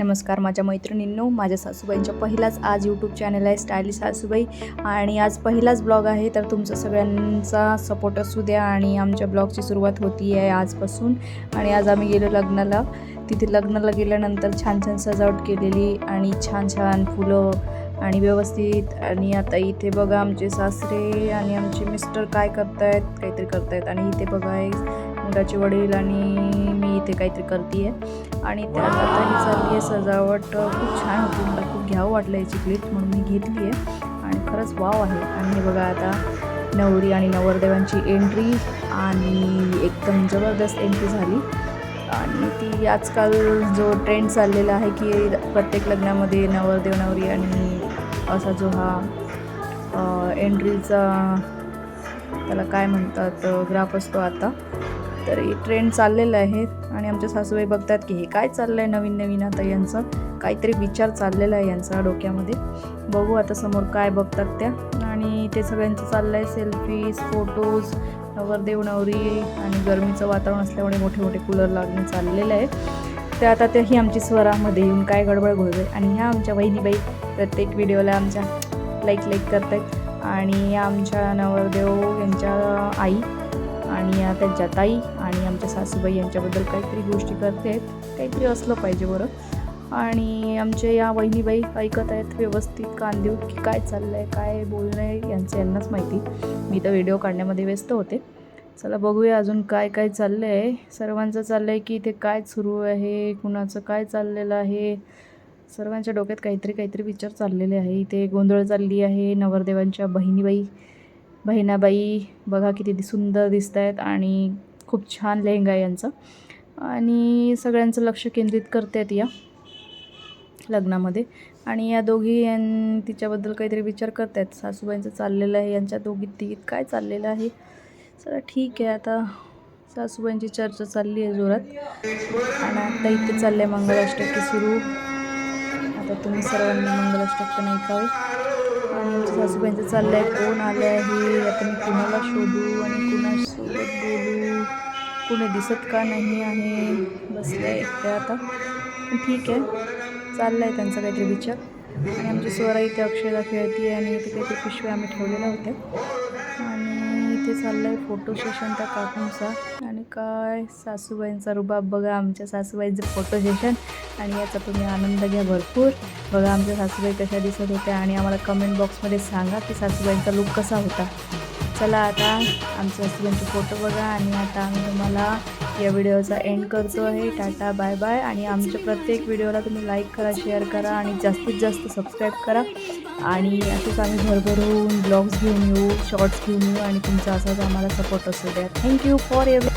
नमस्कार माझ्या मैत्रिणींनो माझ्या सासूबाईंच्या पहिलाच आज यूट्यूब चॅनल आहे स्टायलिश सासूबाई. आणि आज पहिलाच ब्लॉग आहे तर तुमचा सगळ्यांचा सपोर्ट असू द्या आणि आमच्या ब्लॉगची सुरुवात होती आहे आजपासून. आणि आज आम्ही गेलो लग्नाला. तिथे लग्नाला गेल्यानंतर छान छान सजावट केलेली आणि छान छान फुलं आणि व्यवस्थित. आणि आता इथे बघा आमचे सासरे आणि आमचे मिस्टर काय करतायत काहीतरी करतायत. आणि इथे बघा मुलाचे वडील आणि मी इथे काहीतरी करते आहे आणि आता ही चालली आहे सजावट. खूप छान होती. मला खूप घ्यावं वाटलं याची क्लिप म्हणून मी घेतली आहे आणि खरंच वाव आहे. आणि हे बघा आता नवरी आणि नवरदेवांची एंट्री आणि एकदम जबरदस्त एंट्री झाली. आणि ती आजकाल जो ट्रेंड चाललेला आहे की प्रत्येक लग्नामध्ये नवरदेव नवरी आणि असा जो हा एंट्रीचा त्याला काय म्हणतात ग्राफ असतो आता. तर हे ट्रेंड चाललेलं आहे. आणि आमच्या सासूबाई बघतात की हे काय चाललं आहे नवीन नवीन आता यांचं. काहीतरी विचार चाललेला आहे यांचा डोक्यामध्ये. बघू आता समोर काय बघतात त्या. आणि ते सगळ्यांचं चाललं आहे सेल्फीज फोटोज नवरदेव नवरी आणि गरमीचं वातावरण असल्यामुळे मोठे मोठे कूलर लागणे चाललेलं आहे. ते आता त्याही आमची स्वरामध्ये येऊन काय गडबड घोळवे आणि ह्या आमच्या बहिणीबाई प्रत्येक व्हिडिओला आमच्या लाईक लाईक करत आहेत आणि या आमच्या नवरदेव यांच्या आई आणि त्यांच्या ताई आणि आमच्या सासूबाई यांच्याबद्दल काहीतरी गोष्टी करते आहेत. काहीतरी असलं पाहिजे बरं. आणि आमच्या या वहिनीबाई ऐकत आहेत व्यवस्थित कान देऊ की काय चाललं आहे काय बोलणं आहे यांचं यांनाच माहिती. मी तर व्हिडिओ काढण्यामध्ये व्यस्त होते. चला बघूया अजून काय काय चाललं आहे सर्वांचं चाललं आहे की इथे काय सुरू आहे कुणाचं काय चाललेलं आहे. सर्वांच्या डोक्यात काहीतरी काहीतरी विचार चाललेले आहे. इथे गोंधळ चालली आहे नवरदेवांच्या बहिणीबाई. बहिणाबाई बघा किती सुंदर दिसत आहेत आणि खूप छान लेहंगा यांचं. आणि सगळ्यांचं लक्ष केंद्रित करतायत या लग्नामध्ये. आणि या दोघी यां तिच्याबद्दल काहीतरी विचार करत आहेत सासूबाईंचं चाललेलं आहे यांच्या दोघी तिघीत काय चाललेलं आहे? चला ठीक आहे आता सासूबाईंची चर्चा चालली आहे जोरात. आणि आता इथे चाललं आहे मंगलाष्टकी सुरू. आता तुम्ही सर्वांनी मंगलाष्टक पण ऐकावे. सासूबाईंचं चाललं आहे कोण आलं आहे आता मी कुणाला शोधू आणि कुणासोबत बोलू? कुणी दिसत का नाही आहे? बसल्या एकट्या आता. ठीक आहे. चाललं आहे त्यांचा काहीतरी विचार. आणि आमची स्वरा इथे अक्षयला खेळते आणि इथे काहीतरी पिशव्या आम्ही ठेवलेल्या होत्या. इथे चाललं आहे फोटो सेशन त्या काकूंचा. आणि काय सासूबाईंचा रुबाब बघा आमच्या सासूबाईंचं फोटो सेशन आणि याचा तुम्ही आनंद घ्या भरपूर. बघा आमच्या सासूबाई कशा दिसत होत्या. आणि आम्हाला कमेंट बॉक्समध्ये सांगा की सासूबाईंचा लुक कसा होता. चला आता आमच्या सासूबाईंचे फोटो बघा. आणि आता आम्ही तुम्हाला या व्हिडिओचा एंड करतो आहे. Tata bye bye. आणि आमच्या प्रत्येक व्हिडिओला तुम्ही लाईक करा शेअर करा आणि जास्तीत जास्त सबस्क्राईब करा. आणि असंच आम्ही भरभरून ब्लॉग्स घेऊन येऊ शॉर्ट्स घेऊन येऊ आणि तुमचा असाच आम्हाला सपोर्ट असू द्या. Thank you for every